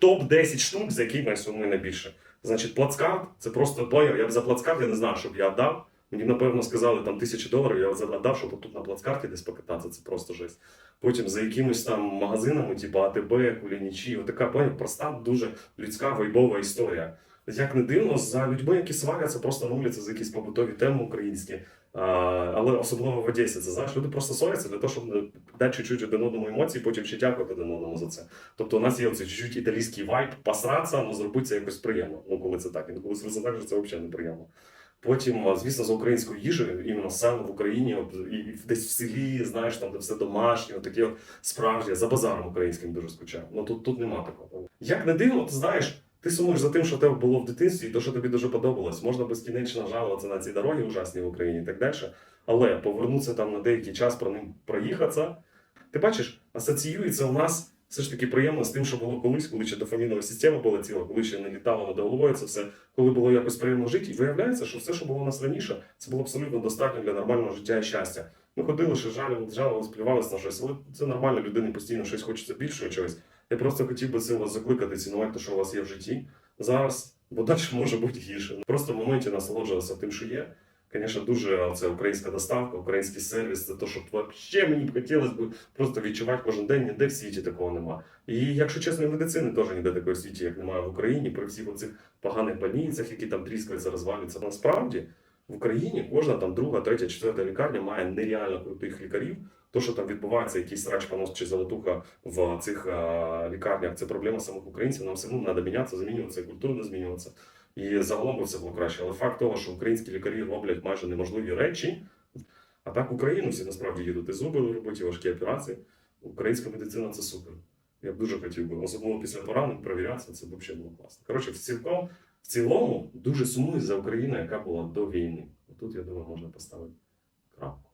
Топ-10 штук, за які ми найбільше. Значить, плацкарт це просто поняв. Я б за плацкарт я не знав, щоб я дав. Мені, напевно, сказали там тисячі доларів, я задав, щоб тут на плацкарті десь покататися, це просто жесть. Потім за якимись там магазинами, типу АТБ, Кулінічі, отака поняв, проста, дуже людська вайбова історія. Як не дивно, за людьми, які сваряться просто вулиці за якісь побутові теми українські, але особливо в Одесі, це знаєш, люди просто ссоряться для того, щоб дати чуть-чуть один одному емоції, потім ще дякувати один одному за це. Тобто у нас є оцей чуть-чуть італійський вайб, посратися, але зробити це якось приємно. Ну, коли це так. І коли це так, це взагалі неприємно. Потім, звісно, за українською їжею, іменно саме в Україні, і десь в селі, знаєш, там де все домашнє, от справжні, за базаром українським дуже скучав. Ну тут, тут нема такого. Як не дивно, ти знаєш, ти сумуєш за тим, що тебе було в дитинстві, і то, що тобі дуже подобалось. Можна безкінечно жалуватися на ці дороги ужасні в Україні і так далі. Але повернутися там на деякий час про ним проїхатися. Ти бачиш, асоціюється у нас все ж таки приємно з тим, що було колись, коли ще дофамінова система була ціла, коли ще не літало над головою це все, коли було якось приємно жити. І виявляється, що все, що було у нас раніше, це було абсолютно достатньо для нормального життя і щастя. Ми ходили, ще жалювали, жалували, сплювалися на щось, але це нормально, людині постійно щось хочеться більшого чогось. Я просто хотів би цим вас закликати, цінувати те, що у вас є в житті зараз, бо далі може бути гірше. Просто в моменті насолоджуватися тим, що є. Звісно, дуже це українська доставка, український сервіс, це те, що взагалі мені б хотілося б просто відчувати кожен день, ніде в світі такого нема. І якщо чесно, і медицини теж ніде такої в світі, як немає в Україні, при всіх оцих поганих больницях, які там тріскаються, розвалюються. Насправді в Україні кожна там друга, третя, четверта лікарня має нереально крутих лікарів. То, що там відбувається, якийсь срач понос чи золотуха в цих а, лікарнях, це проблема самих українців. Нам все одно треба мінятися, змінюватися, культурно змінюватися. І загалом би все було краще. Але факт того, що українські лікарі роблять майже неможливі речі, а так в Україну всі насправді їдуть і зуби робити, і важкі операції. Українська медицина це супер. Я б дуже хотів би, особливо після поранень, провірятися, це б взагалі було класно. Коротше, цілком, в цілому дуже сумую за Україну, яка була до війни. Тут, я думаю, можна поставити крапку.